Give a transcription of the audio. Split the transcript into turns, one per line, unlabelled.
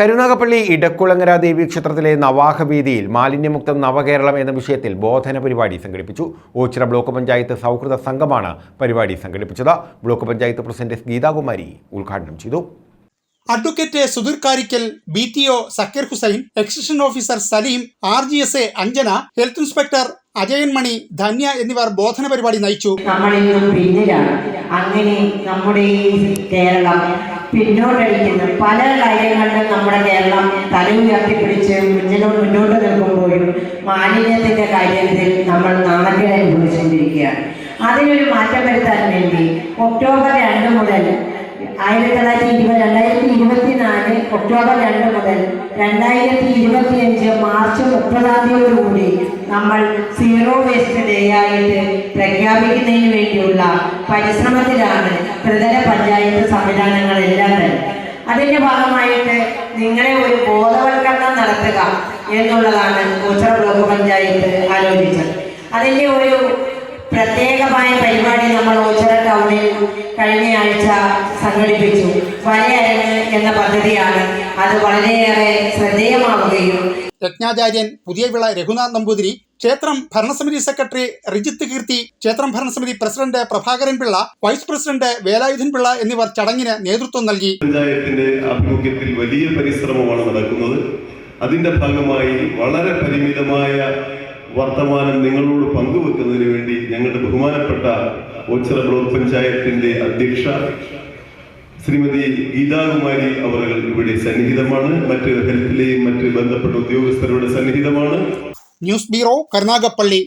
കരുനാഗപ്പള്ളി ഇടക്കുളങ്ങര ദേവി ക്ഷേത്രത്തിലെ നവാഹവേദിയിൽ മാലിന്യമുക്തം നവകേരളം എന്ന വിഷയത്തിൽ ബോധന പരിപാടി സംഘടിപ്പിച്ചു. ഓച്ചിറ ബ്ലോക്ക് പഞ്ചായത്ത് സൗഹൃദ സംഘമാണ് പരിപാടി സംഘടിപ്പിച്ചത്. ബ്ലോക്ക് പഞ്ചായത്ത് പ്രസിഡന്റ് ഗീതാകുമാരി ഉദ്ഘാടനം ചെയ്തു.
Advocate Sudheer Karikkal B T O Sakkeer Hussain extension officer Saleem R G S A Anjana health inspector Ajayan Mani Dhanya എന്നിവർ ബോധന പരിപാടി നയിച്ചു.
നമ്മളിന്നും പിന്നിലാണ്. അങ്ങനെ നമ്മുടെ ഈ കേരളം പിന്നോട്ടടിക്കുന്ന പല കാര്യങ്ങളിലും നമ്മുടെ കേരളം തല ഉയർത്തിപ്പിടിച്ച് മുന്നിലോട്ട് മുന്നോട്ട് നിൽക്കുമ്പോഴും മാലിന്യത്തിന്റെ കാര്യത്തിൽ നമ്മൾ നാണക്കേട് അനുഭവിച്ചുകൊണ്ടിരിക്കുകയാണ്. അതിനൊരു മാറ്റം വരുത്താൻ വേണ്ടി ഒക്ടോബർ രണ്ട് മുതൽ ആയിരത്തി തൊള്ളായിരത്തി ഇരുപത് ഒക്ടോബർ രണ്ട് മുതൽ രണ്ടായിരത്തി ഇരുപത്തിയഞ്ച് മാർച്ച് മുപ്പതാം തീയതിയോടുകൂടി നമ്മൾ സീറോ വേസ്റ്റ് ഡേ ആയിട്ട് പ്രഖ്യാപിക്കുന്നതിന് വേണ്ടിയുള്ള പരിശ്രമത്തിലാണ് ത്രിതല പഞ്ചായത്ത് സംവിധാനങ്ങളെല്ലാം തന്നെ. അതിന്റെ ഭാഗമായിട്ട് നിങ്ങളെ ഒരു ബോധവൽക്കരണം നടത്തുക എന്നുള്ളതാണ് കൂച്ചറ ബ്ലോക്ക് പഞ്ചായത്ത് ആലോചിച്ചത്. അതിന്റെ ഒരു പ്രത്യേകമായ പരിപാടി നമ്മൾ ഓച്ചിറ ടൗണിൽ കഴിഞ്ഞ ആഴ്ച സംഘടിപ്പിച്ചു. വഴിയരങ്ങ് എന്ന പദ്ധതിയാണ് അത് വളരെയേറെ ശ്രദ്ധേയമാവുകയും
രത്നാചാര്യൻ പുതിയ വിള രഘുനാഥ് നമ്പൂതിരി ക്ഷേത്രം ഭരണസമിതി സെക്രട്ടറി റിജിത്ത് കീർത്തി ക്ഷേത്രം ഭരണസമിതി president Prabhakaran Pillai vice president Velayudhan Pillai എന്നിവർ ചടങ്ങിന് നേതൃത്വം നൽകി.
പഞ്ചായത്തിന്റെ ആഭിമുഖ്യത്തിൽ വലിയ പരിശ്രമമാണ് നടക്കുന്നത്. അതിന്റെ ഭാഗമായി വളരെ പരിമിതമായ വർത്തമാനം നിങ്ങളോട് പങ്കുവെക്കുന്നതിന് വേണ്ടി ഞങ്ങളുടെ ബഹുമാനപ്പെട്ട ഓച്ചിറ ബ്ലോക്ക് പഞ്ചായത്തിന്റെ അധ്യക്ഷ ശ്രീമതി ഗീതാകുമാരി അവർ ഇവിടെ സന്നിഹിതമാണ്. മറ്റ് ഹെൽത്തിലെയും മറ്റ് ബന്ധപ്പെട്ട ഉദ്യോഗസ്ഥരുടെ സന്നിഹിതമാണ്.
News bureau Karunagappally